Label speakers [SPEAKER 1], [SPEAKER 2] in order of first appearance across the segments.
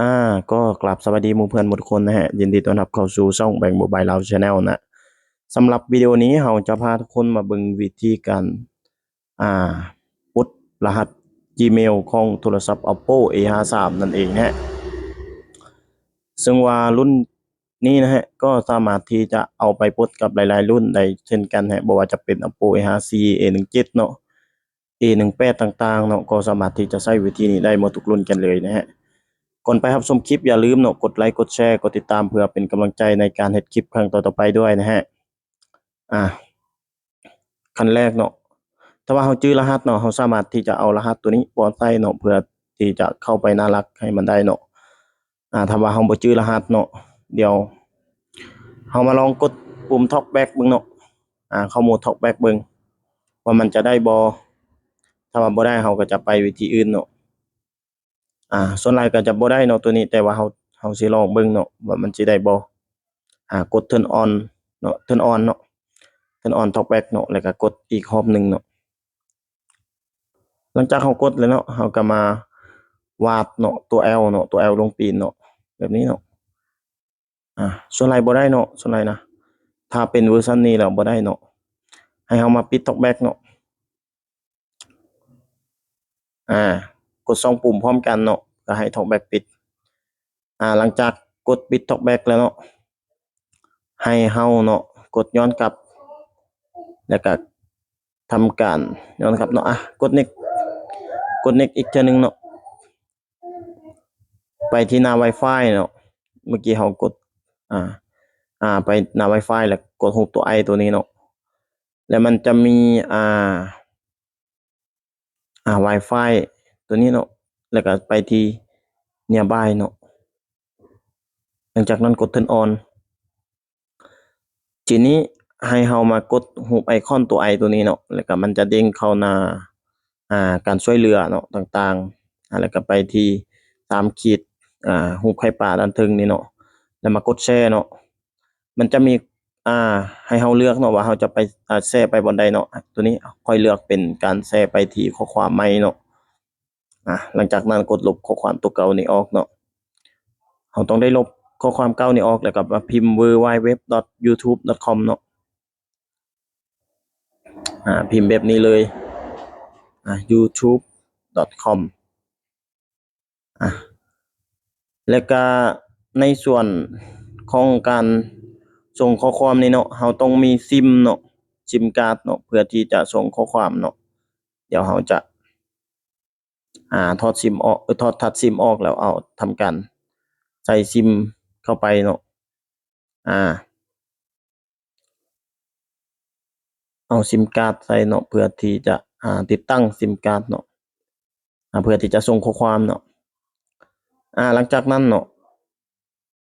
[SPEAKER 1] อ่า ก็กลับสวัสดีหมู่เพื่อนหมดคนนะฮะ ยินดีต้อนรับเข้าสู่ช่องแบงค์โมบายเราชาแนลนะสำหรับวิดีโอนี้เราจะพาทุกคนมาเบิ่งวิธีการอ่าปลดรหัส Gmail ของโทรศัพท์ Oppo A53 นั่นเองนะฮะ ซึ่งว่ารุ่นนี้นะฮะ ก็สามารถที่จะเอาไปปลดกับหลาย ๆ รุ่นได้เช่นกันฮะบ่ว่าจะเป็น Oppo A54 A17 เนาะ A18 ต่าง ๆ เนาะ ก็สามารถที่จะใช้วิธีนี้ได้หมดทุกรุ่นกันเลยนะฮะ ก่อนไปครับชมคลิปอย่าลืมเนาะกดไลค์กดแชร์กดติดตามเพื่อเป็นกำลังใจในการเฮ็ดคลิปครั้งต่อๆไปด้วยนะฮะอ่าขั้นแรกเนาะถ้าว่าเราจื้อรหัสเนาะเราสามารถที่จะเอารหัสตัวนี้ปอดใส่เนาะเพื่อที่จะเข้าไปน่ารักให้มันได้เนาะอ่าถ้าว่าเราบ่จื้อรหัสเนาะเดี๋ยวเรามาลองกดปุ่ม Talk Back เบิ่งเนาะอ่าเข้าโหมด Talk Back เบิ่งว่ามันจะได้บ่ถ้าว่าบ่ได้เราก็จะไปวิธีอื่นเนาะ อ่า ส่วนหลายก็จะบ่ได้เนาะตัวนี้แต่ว่าเฮาเฮาสิลองเบิ่งเนาะว่ามันสิได้บ่อ่ากด turn on เนาะ turn on เนาะ turn on talk back เนาะแล้วก็กดอีกรอบหนึงเนาะหลังจากเฮากดแล้วเนาะเฮาก็มาวาดเนาะตัว L เนาะตัว L ลงปีนเนาะแบบนี้เนาะอ่าส่วนหลายบ่ได้เนาะส่วนหลายนะถ้าเป็นเวอร์ชันนี้แล้วบ่ได้เนาะให้เฮามาปิด talk back เนาะอ่า กดสองปุ่มพร้อมกันเนาะก็ให้ talk back ปิด อ่าหลังจากกดปิด talk back แล้วเนาะให้เฮาเนาะกดย้อนกลับ แล้วก็ทำการย้อนกลับเนาะอะกด next กด next อีกเทื่อหนึงเนาะไปที่หน้า Wi-Fi เนาะเมื่อกี้เฮากดอ่าอ่าไปหน้า Wi-Fi แล้วกดรูปตัว I ตัวนี้เนาะแล้วมันจะมีอ่าอ่า Wi-Fi ตัวนี้เนาะแล้วก็ไปที่ nearby เนาะหลังจากนั้นกด turn on ทีนี้ให้เฮามากดรูปไอคอนตัว I ตัวนี้เนาะแล้วก็มันจะเด้งเข้าหน้าอ่าการช่วยเหลือเนาะต่างๆอ่าแล้วก็ไปที่3ขีดอ่ารูไข่ปลาด้านทิงนี่เนาะแล้วมากดแชร์เนาะมันจะมีอ่าให้เฮาเลือกเนาะว่าเฮาจะไปอ่าแชร์ไปบนใดเนาะตัวนี้ค่อยเลือกเป็นการแชร์ไปที่ข้อความใหม่เนาะ อ่าหลังจากนั้นกดลบข้อความตัวเก่านี้ออกเนาะเฮาต้องได้ลบข้อความเก่านี้ออกแล้วก็มาพิมพ์ www.youtube.com เนาะอ่าพิมพ์แบบนี้เลยอ่า youtube.com อ่าแล้วก็ในส่วนของการส่งข้อความนี่เนาะเฮาต้องมีซิมเนาะซิมการ์ดเนาะเพื่อที่จะส่งข้อความเนาะเดี๋ยวเฮาจะ อ่าถอดซิมออกเออถอดทัดซิมออกแล้วเอาทำการใส่ซิมเข้าไปเนาะอ่า เอาซิมการ์ดใส่เนาะเพื่อที่จะอ่าติดตั้งซิมการ์ดเนาะอ่าเพื่อที่จะส่งข้อความเนาะอ่าหลังจากนั้นเนาะ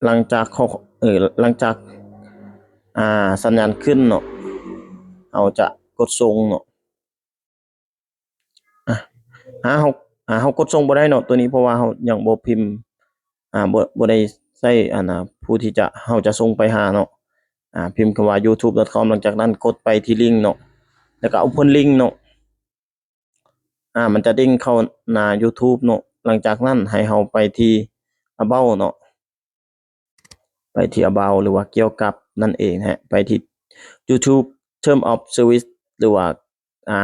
[SPEAKER 1] หลังจากข้อเออหลังจากอ่าสัญญาณขึ้นเนาะเราจะกดส่งเนาะอ่าหาเฮา อ่าเฮากดส่งบ่ได้เนาะตัวนี้เพราะว่าเฮายังบ่พิมพ์อ่าบ่บ่ได้ใช้อันน่ะผู้ที่จะเฮาจะส่งไปหาเนาะอ่าพิมพ์คำว่า youtube.com หลังจากนั้นกดไปที่ลิงก์เนาะแล้วก็ open link เนาะอ่ามันจะเด้งเข้าหน้ายูทูบเนาะหลังจากนั้นให้เฮาไปที่ about เนาะไปที่ about หรือว่าเกี่ยวกับนั่นเองครับไปที่ YouTube Term of Service หรือว่าอ่า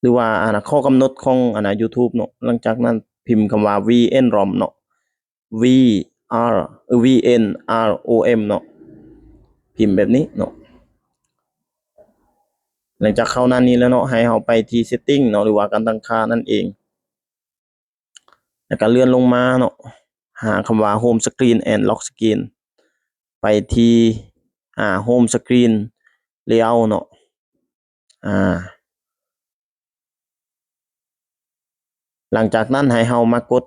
[SPEAKER 1] หรือว่าอันน่ะข้อกำหนดของอันน่ะยูทูบเนาะหลังจากนั้นพิมพ์คำว่า VNROM เนาะ VR VNROM เนาะพิมพ์แบบนี้เนาะหลังจากเข้าหน้านี้แล้วเนาะให้เฮาไปที่ setting เนาะหรือว่าการตั้งค่านั่นเอง แล้วก็เลื่อนลงมาเนาะหาคำว่า Home Screen and Lock Screen ไปที่อ่า Home Screen Layout เนาะอ่า หลังจากนั้นให้เฮามากด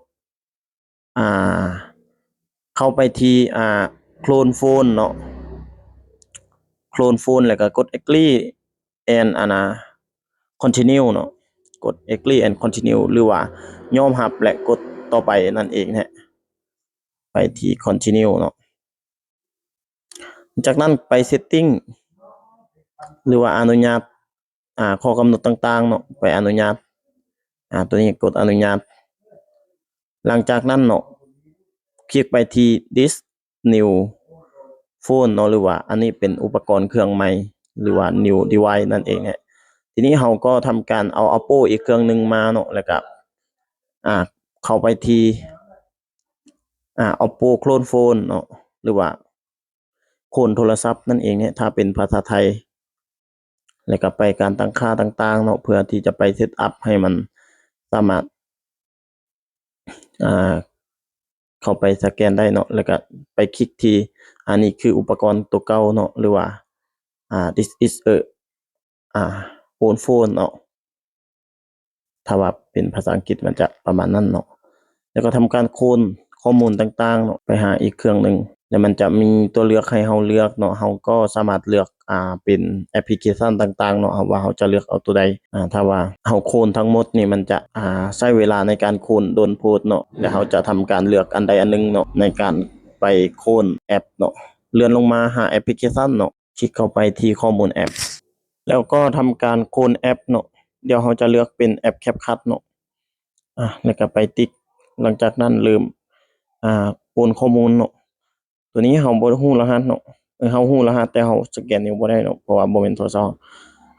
[SPEAKER 1] อ่าเข้าไปที่อ่า Clone Phone เนาะ Clone Phone แล้วก็กด Agree and อันน่ะ Continue เนาะกด Agree and Continue หรือว่ายอมรับและกดต่อไปนั่นเองครับไปที่ Continue เนาะจากนั้นไป Setting หรือว่าอนุญาตอ่าข้อกำหนดต่างๆเนาะไปอนุญาต อ่าตัวนี้กดอนุญาต หลังจากนั้นเนาะคลิกไปที่ this new phone เนาะหรือว่า อันนี้เป็นอุปกรณ์เครื่องใหม่ หรือว่า new device นั่นเองฮะทีนี้เราก็ทำการเอา Oppo อีกเครื่องหนึ่งมาเนาะแล้วก็อ่าเข้าไปที่อ่า Oppo Clone Phone เนาะหรือว่าโคลนโทรศัพท์นั่นเองเนี่ยถ้าเป็นภาษาไทย แล้วก็ไปการตั้งค่าต่างๆเนาะเพื่อที่จะไปเซตอัพให้มัน สามารถอ่าเข้าไปสแกนได้เนาะแล้วก็ไปคลิกที่อันนี้คืออุปกรณ์ตัวเก่าเนาะหรือว่าอ่า this is a อ่า old phone เนาะถ้าว่าเป็นภาษาอังกฤษมันจะประมาณนั้นเนาะแล้วก็ทำการโคนข้อมูลต่างๆเนาะไปหาอีกเครื่องหนึ่ง แล้วมันจะมีตัวเลือกให้เราเลือกเนาะเราก็สามารถเลือกอ่าเป็นแอปพลิเคชันต่างๆเนาะว่าเราจะเลือกเอาตัวใดอ่าถ้าว่าเราโคนทั้งหมดนี่มันจะอ่าใช้เวลาในการโคนโดนโพดเนาะแล้วเราจะทำการเลือกอันใดอันหนึงเนาะในการไปโคนแอปเนาะเลื่อนลงมาหาแอปพลิเคชันเนาะคลิกเข้าไปที่ข้อมูลแอป แล้วก็ทำการโคนแอปเนาะเดี๋ยวเราจะเลือกเป็นแอป CapCut เนาะอะแล้วก็ไปติ๊กหลังจากนั้นลืมอ่าโอนข้อมูลเนาะ ตัวนี้เราบ่ฮู้รหัสเนาะเออเราฮู้รหัสแต่เราสแกนนิ้วบ่ได้เนาะเพราะว่าบ่แม่นโทรศัพท์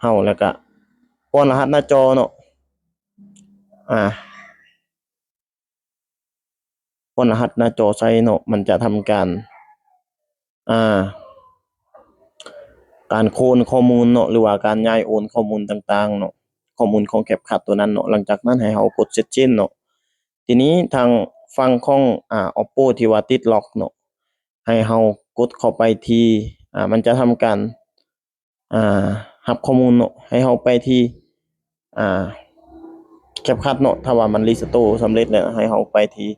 [SPEAKER 1] เราแล้วก็ป้อนรหัสหน้าจอเนาะอ่าป้อนรหัสหน้าจอใส่เนาะมันจะทำการอ่าการโคนข้อมูลเนาะหรือว่าการย้ายโอนข้อมูลต่างๆเนาะข้อมูลของ CapCut ตัวนั้นเนาะหลังจากนั้นให้เรากด Setting เนาะทีนี้ทางฝั่งของอ่า Oppo ที่ว่าติดล็อกเนาะ ให้เรากดเข้าไปที่อ่ามันจะทำการอ่ารับข้อมูลเนาะให้เราไปที่อ่า CapCut เนาะถ้าว่ามัน Restore สำเร็จแล้วให้เราไปที่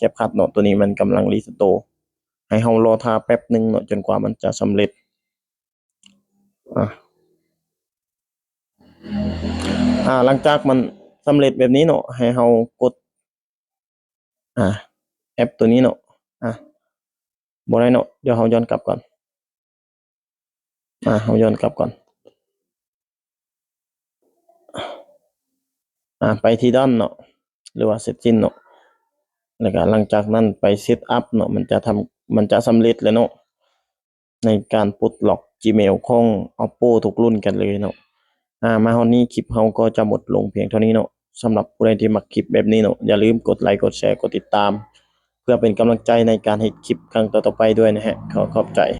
[SPEAKER 1] CapCut เนาะตัวนี้มันกำลัง Restore ให้เรารอท่าแป๊บหนึงเนาะจนกว่ามันจะสำเร็จอ่าอ่าหลังจากมันสำเร็จแบบนี้เนาะให้เรากดอ่าแอปตัวนี้เนาะอะ บ่ได้เนาะเดี๋ยวเราย้อนกลับก่อนอ่าเราย้อนกลับก่อน อ่าไปที่ด้านเนาะหรือว่า Setting เนาะแล้วก็หลังจากนั้นไป Set up เนาะมันจะทำมันจะสำเร็จแล้วเนาะในการปลดล็อก Gmail ของ Oppo ทุกรุ่นกันเลยเนาะอ่ามาฮอดนี้คลิปเราก็จะหมดลงเพียงเท่านี้เนาะสำหรับผู้ใดที่มักคลิปแบบนี้เนาะอย่าลืมกดไลค์กดแชร์กดติดตาม เพื่อเป็นกำลังใจในการเฮ็ดคลิปครั้งต่อๆไปด้วยนะฮะขอขอบใจ